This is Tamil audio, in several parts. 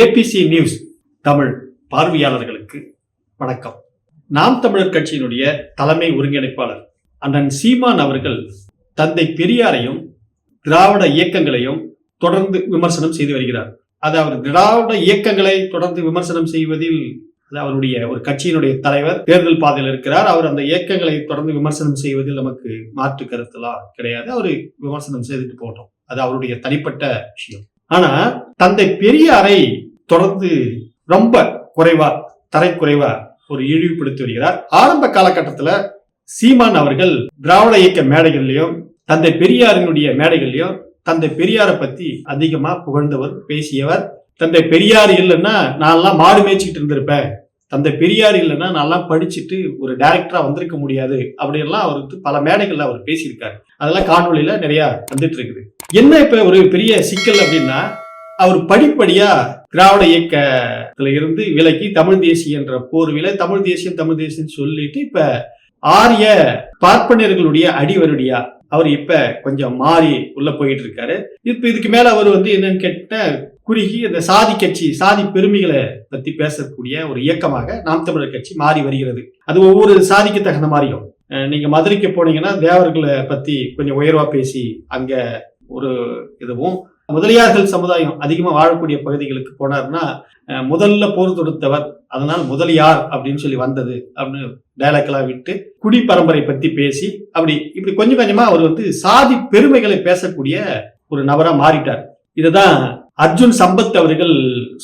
ஏபிசி நியூஸ் தமிழ் பார்வையாளர்களுக்கு வணக்கம். நாம் தமிழர் கட்சியினுடைய தலைமை ஒருங்கிணைப்பாளர் அண்ணன் சீமான் அவர்கள் தந்தை பெரியாரையும் திராவிட இயக்கங்களையும் தொடர்ந்து விமர்சனம் செய்து வருகிறார். அது அவர் திராவிட இயக்கங்களை தொடர்ந்து விமர்சனம் செய்வதில் அது அவருடைய ஒரு கட்சியினுடைய தலைவர் தேர்தல் பாதையில் இருக்கிறார். அவர் அந்த இயக்கங்களை தொடர்ந்து விமர்சனம் செய்வதில் நமக்கு மாற்று கருத்துலாம் கிடையாது. அவர் விமர்சனம் செய்துட்டு போட்டோம் அது அவருடைய தனிப்பட்ட விஷயம். ஆனா தந்தை பெரியாரை தொடர்ந்து ரொம்ப குறைவா தரைக்குறைவா ஒரு இழிவுபடுத்தி வருகிறார். ஆரம்ப காலகட்டத்துல சீமான் அவர்கள் திராவிட இயக்க மேடைகள்லயும் தந்தை பெரியாரினுடைய மேடைகள்லயும் தந்தை பெரியாரை பத்தி அதிகமா புகழ்ந்தவர் பேசியவர். தந்தை பெரியார் இல்லைன்னா நான்லாம் மாடு மேய்ச்சிக்கிட்டு இருந்திருப்பேன். தந்தை பெரியார் இல்லைன்னா நான்லாம் படிச்சுட்டு ஒரு டைரக்டரா வந்திருக்க முடியாது அப்படின்லாம் அவர் வந்து பல மேடைகள்ல அவர் பேசியிருக்காரு. அதெல்லாம் காணொலியில நிறைய வந்துட்டு இருக்குது. என்ன இப்ப ஒரு பெரிய சிக்கல் அப்படின்னா அவர் படிப்படியா திராவிட இயக்கத்துல இருந்து விலக்கி தமிழ் தேசிய என்ற போர்வில தமிழ் தேசியம் தமிழ் தேசியம் சொல்லிட்டு இப்ப ஆரிய பார்ப்பனர்களுடைய அடிவருடியா அவர் இப்ப கொஞ்சம் மாறி உள்ள போயிட்டு இருக்காரு. இப்ப இதுக்கு மேல அவர் வந்து என்னன்னு கேட்ட குறுகி இந்த சாதி கட்சி சாதி பெருமைகளை பத்தி பேசக்கூடிய ஒரு இயக்கமாக நாம் தமிழர் கட்சி மாறி வருகிறது. அது ஒவ்வொரு சாதிக்கு தகுந்த மாதிரியும் நீங்க மதுரைக்கு போனீங்கன்னா தேவர்களை பத்தி கொஞ்சம் உயர்வா பேசி அங்க ஒரு இதுவும் முதலியார்கள் சமுதாயம் அதிகமாக வாழக்கூடிய பகுதிகளுக்கு போனார்னா முதல்ல போர் தொடுத்தவர் அதனால் முதலியார் அப்படின்னு சொல்லி வந்தது அப்படின்னு டைலாக்லாம் விட்டு குடி பரம்பரை பத்தி பேசி அப்படி இப்படி கொஞ்சம் கொஞ்சமா அவர் வந்து சாதி பெருமைகளை பேசக்கூடிய ஒரு நபரா மாறிட்டார். இதுதான் அர்ஜுன் சம்பத் அவர்கள்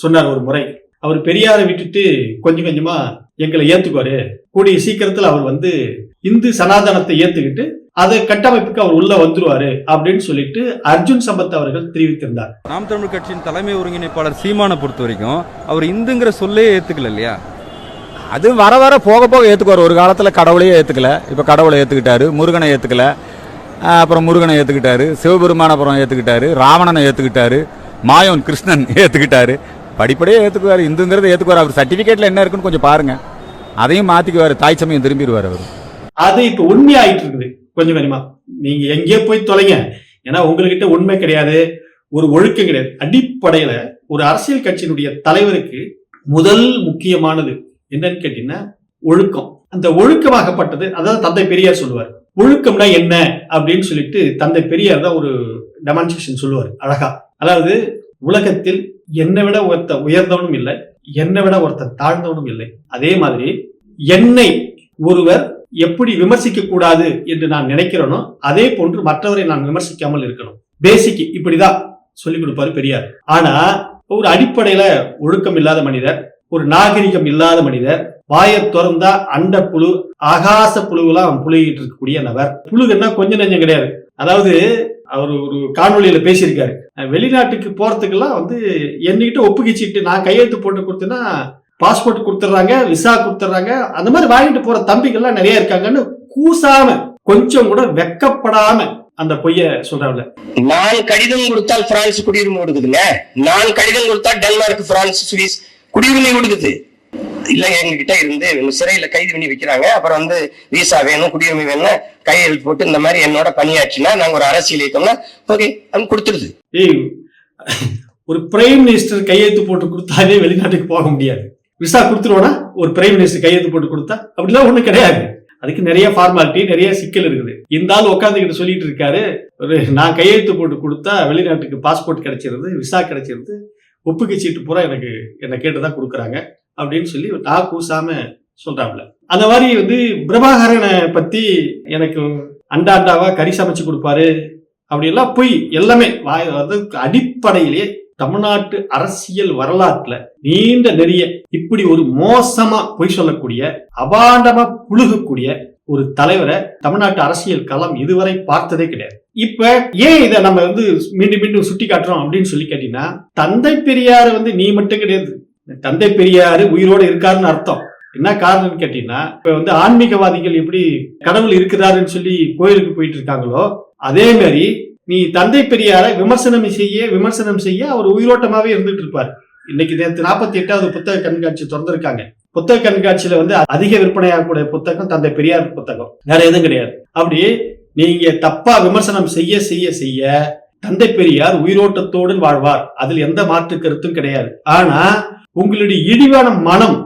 சொன்னார் ஒரு முறை. அவர் பெரியாரை விட்டுட்டு கொஞ்சம் கொஞ்சமா எங்களை ஏத்துக்குவாரு. கூடிய சீக்கிரத்தில் அவர் வந்து இந்து சனாதனத்தை ஏத்துக்கிட்டு அதை கட்டமைப்புக்கு அவர் உள்ள வந்துருவாரு அப்படின்னு சொல்லிட்டு அர்ஜுன் சம்பத் அவர்கள் தெரிவித்திருந்தார். நாம் தமிழ் கட்சியின் தலைமை ஒருங்கிணைப்பாளர் சீமானை பொறுத்த வரைக்கும் அவர் இந்துங்கிற சொல்லே ஏத்துக்கல இல்லையா? அது வர வர போக போக ஏற்றுக்குவார் ஒரு காலத்தில் கடவுளையே ஏற்றுக்கல இப்போ கடவுளை ஏற்றுக்கிட்டாரு முருகனை ஏற்றுக்கல அப்புறம் முருகனை ஏற்றுக்கிட்டாரு சிவபெருமான அப்புறம் ஏற்றுக்கிட்டாரு ராவணனை ஏற்றுக்கிட்டாரு மாயோன் கிருஷ்ணன் ஏற்றுக்கிட்டாரு படிப்படியே ஏற்றுக்குவார் இந்துங்கிறத ஏற்றுக்குவார் அவர் சர்டிஃபிகேட்டில் என்ன இருக்குன்னு கொஞ்சம் பாருங்க. அதையும் மாற்றிக்குவார் தாய் சமயம் திரும்பிடுவார் அவர். அது இப்ப உண்மையாயிட்டு இருக்குது. கொஞ்சம் வேணுமா நீங்க எங்கேயோ போய் தொலைங்க. ஏன்னா உங்ககிட்ட உண்மை கிடையாது. ஒரு ஒழுக்கம் கிடையாது. அடிப்படையில ஒரு அரசியல் கட்சியினுடைய தலைவருக்கு முதல் முக்கியமானது என்னன்னு கேட்டீங்கன்னா ஒழுக்கம். அந்த ஒழுக்கமாகப்பட்டது அதாவது தந்தை பெரியார் சொல்லுவார். ஒழுக்கம்னா என்ன? அப்படின்னு சொல்லிட்டு தந்தை பெரியார் தான் ஒரு டெமான்ஸ்ட்ரேஷன் சொல்லுவார் அழகா. அதாவது உலகத்தில் என்னை விட ஒருத்த உயர்ந்தவனும் இல்லை என்னை விட ஒருத்த தாழ்ந்தவனும் இல்லை. அதே மாதிரி என்னை ஒருவர் எப்படி விமர்சிக்க கூடாது என்று நான் நினைக்கிறேனோ அதே போன்று மற்றவரை நான் விமர்சிக்காமல் இருக்கணும். பேசிக் இப்படிதான் சொல்லிக் கொடுப்பாரு பெரியார். ஆனா ஒரு அடிப்படையில ஒழுக்கம் இல்லாத மனிதர் ஒரு நாகரிகம் இல்லாத மனிதர் வாயை திறந்தா அண்ட புழு ஆகாச புழுவெல்லாம் புழுகிட்டு இருக்கக்கூடிய நபர். புழுகுன்னா கொஞ்சம் நெஞ்சம் கிடையாது. அதாவது அவர் ஒரு காணொலியில பேசியிருக்காரு. வெளிநாட்டுக்கு போறதுக்கெல்லாம் வந்து என்கிட்ட ஒப்புகைச்சிட்டு நான் கையெழுத்து போட்டு கொடுத்தேன்னா பாஸ்போர்ட் கொடுத்துட்றாங்க விசா கொடுத்துட்றாங்க. அந்த மாதிரி வாங்கிட்டு போற தம்பிகள்லாம் நிறைய இருக்காங்கன்னு கூசாம கொஞ்சம் கூட வெக்கப்படாம அந்த பொய்ய சொல்றாங்க நான் கடிதம் கொடுத்தால் பிரான்ஸ் குடியுரிமை கொடுக்குதுங்க நான் கடிதம் கொடுத்தா டென்மார்க் பிரான்ஸ் சுவிஸ் குடியுரிமை கொடுக்குது இல்ல எங்க கிட்ட இருந்து சிறையில கைது பண்ணி வைக்கிறாங்க. அப்புறம் வந்து விசா வேணும் குடியுரிமை வேணும் கையெழுத்து போட்டு இந்த மாதிரி என்னோட பணியாற்றினா நாங்க ஒரு அரசியல் இயக்கம்னா ஓகே அவங்க கொடுத்துருது. ஒரு பிரைம் மினிஸ்டர் கையெழுத்து போட்டு கொடுத்தாலே வெளிநாட்டுக்கு போக முடியாது. விசா கொடுத்துருவோனா ஒரு பிரைம் மினிஸ்டர் கையெழுத்து போட்டு கொடுத்தா அப்படிலாம் ஒன்றும் கிடையாது. அதுக்கு நிறைய ஃபார்மாலிட்டி நிறைய சிக்கல் இருக்குது. இந்த ஆள் உட்காந்துக்கிட்டு சொல்லிட்டு இருக்காரு. ஒரு நான் கையெழுத்து போட்டு கொடுத்தா வெளிநாட்டுக்கு பாஸ்போர்ட் கிடைச்சிருது விசா கிடைச்சிருது ஒப்புகை சீட்டு பூரா எனக்கு என்னை கேட்டு தான் கொடுக்குறாங்க அப்படின்னு சொல்லி நான் கூசாம சொல்றாப்ல அந்த மாதிரி வந்து பிரபாகரனை பத்தி எனக்கு அண்டா அண்டாவா கறி சமைச்சு கொடுப்பாரு அப்படியெல்லாம் பொய் எல்லாமே வந்து அடிப்படையிலேயே தமிழ்நாட்டு அரசியல் வரலாற்றுல நீண்ட நெறிய இப்படி ஒரு மோசமா பொய் சொல்லக்கூடிய அபாண்டமா புழுகக்கூடிய ஒரு தலைவரை தமிழ்நாட்டு அரசியல் களம் இதுவரை பார்த்ததே கிடையாது. இப்ப ஏன் இதை நம்ம வந்து மீண்டும் மீண்டும் சுட்டி காட்டுறோம் அப்படின்னு சொல்லி கேட்டீங்கன்னா தந்தை பெரியார் வந்து நீ மட்டும் கிடையாது. தந்தை பெரியாரு உயிரோட இருக்காருன்னு அர்த்தம். என்ன காரணம்னு கேட்டீங்கன்னா இப்ப வந்து ஆன்மீகவாதிகள் எப்படி கடவுள் இருக்கிறாருன்னு சொல்லி கோயிலுக்கு போயிட்டு இருக்காங்களோ அதே மாதிரி நீ தந்தை பெரியார விமர்சனம் செய்ய விமர்சனம் செய்ய அவர் உயிரோட்டமாவே இருந்துட்டு இருப்பார். இன்னைக்கு நேற்று நாற்பத்தி எட்டாவது புத்தக கண்காட்சி திறந்திருக்காங்க. புத்தக கண்காட்சியில வந்து அதிக விற்பனையாகக்கூடிய புத்தகம் தந்தை பெரியார் புத்தகம். வேற எதுவும் கிடையாது. அப்படி நீங்க தப்பா விமர்சனம் செய்ய செய்ய செய்ய தந்தை பெரியார் உயிரோட்டத்தோடு வாழ்வார். அதில் எந்த மாற்று கருத்தும் கிடையாது. ஆனா உங்களுடைய இழிவான மனம்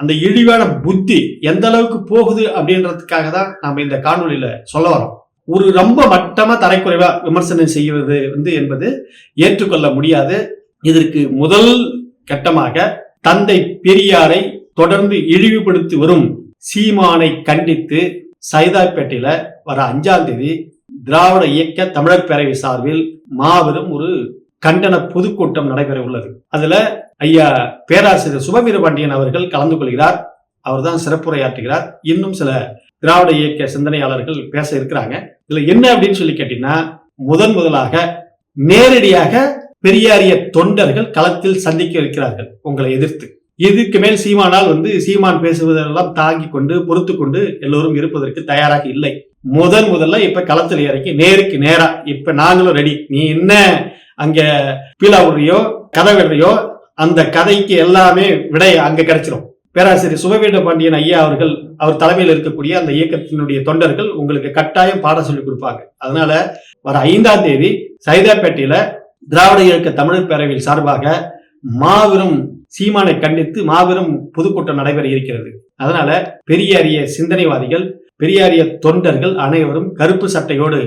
அந்த இழிவான புத்தி எந்த அளவுக்கு போகுது அப்படின்றதுக்காக தான் நாம இந்த காணொலியில சொல்ல வரோம். ஒரு ரொம்ப மட்டமா தரைக்குறைவா விமர்சனம் செய்வது வந்து என்பது ஏற்றுக்கொள்ள முடியாது. இதற்கு முதல் கட்டமாக தந்தை பெரியாரை தொடர்ந்து இழிவுபடுத்தி வரும் சீமானை கண்டித்து சைதாப்பேட்டையில வர அஞ்சாம் தேதி திராவிட இயக்க தமிழர் பேரவை சார்பில் மாபெரும் ஒரு கண்டன பொதுக்கூட்டம் நடைபெற உள்ளது. அதுல ஐயா பேராசிரியர் சுபவீரபாண்டியன் அவர்கள் கலந்து கொள்கிறார். அவர்தான் சிறப்புரையாற்றுகிறார். இன்னும் சில திராவிட இயக்க சிந்தனையாளர்கள் பேச இருக்கிறாங்க. இதுல என்ன அப்படின்னு சொல்லி கேட்டீங்கன்னா முதன் முதலாக நேரடியாக பெரியாரிய தொண்டர்கள் களத்தில் சந்திக்க இருக்கிறார்கள் உங்களை எதிர்த்து. இதுக்கு மேல் சீமானால் வந்து சீமான் பேசுவதெல்லாம் தாங்கி கொண்டு பொறுத்து கொண்டு எல்லோரும் இருப்பதற்கு தயாராக இல்லை. முதன் முதல்ல இப்ப களத்தில் இறக்கி நேருக்கு நேரா இப்ப நாங்களும் ரெடி நீ என்ன அங்க பீலா விடுறியோ கதை விடுறியோ அந்த கதைக்கு எல்லாமே விடை அங்க கிடைச்சிரும். பேராசிரியர் சுபவீட பாண்டியன் ஐயா அவர்கள் அவர் தலைமையில் இருக்கக்கூடிய அந்த இயக்கத்தினுடைய தொண்டர்கள் உங்களுக்கு கட்டாயம் பாடம் சொல்லி கொடுப்பாங்க. அதனால வர ஐந்தாம் தேதி சைதாப்பேட்டையில திராவிட இயக்க தமிழர் பேரவையில் சார்பாக மாபெரும் சீமானை கண்டித்து மாபெரும் பொதுக்கூட்டம் நடைபெற இருக்கிறது. அதனால பெரியாரிய சிந்தனைவாதிகள் பெரியாரிய தொண்டர்கள் அனைவரும் கருப்பு சட்டையோடு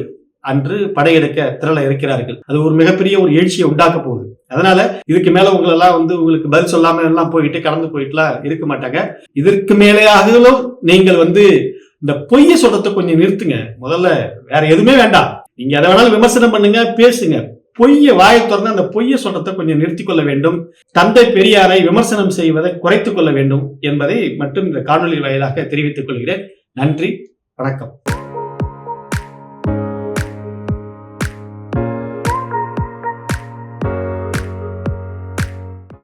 அன்று படையெடுக்க திரள இருக்கிறார்கள். அது ஒரு மிகப்பெரிய ஒரு எழுச்சியை உண்டாக்க போகுது. அதனால இதுக்கு மேல உங்களெல்லாம் வந்து உங்களுக்கு பதில் சொல்லாம எல்லாம் போயிட்டு கடந்து போயிட்டுலாம் இருக்க மாட்டாங்க. இதற்கு மேலேயாகலும் நீங்கள் வந்து இந்த பொய்ய சொல்றதை கொஞ்சம் நிறுத்துங்க. முதல்ல வேற எதுவுமே வேண்டாம். நீங்க எதை வேணாலும் விமர்சனம் பண்ணுங்க பேசுங்க. பொய்ய வாயை திறந்து அந்த பொய்ய சொல்றதை கொஞ்சம் நிறுத்திக் கொள்ள வேண்டும். தந்தை பெரியாரை விமர்சனம் செய்வதை குறைத்துக் கொள்ள வேண்டும் என்பதை மட்டும் இந்த காணொலி வாயிலாக தெரிவித்துக் கொள்கிறேன். நன்றி வணக்கம்.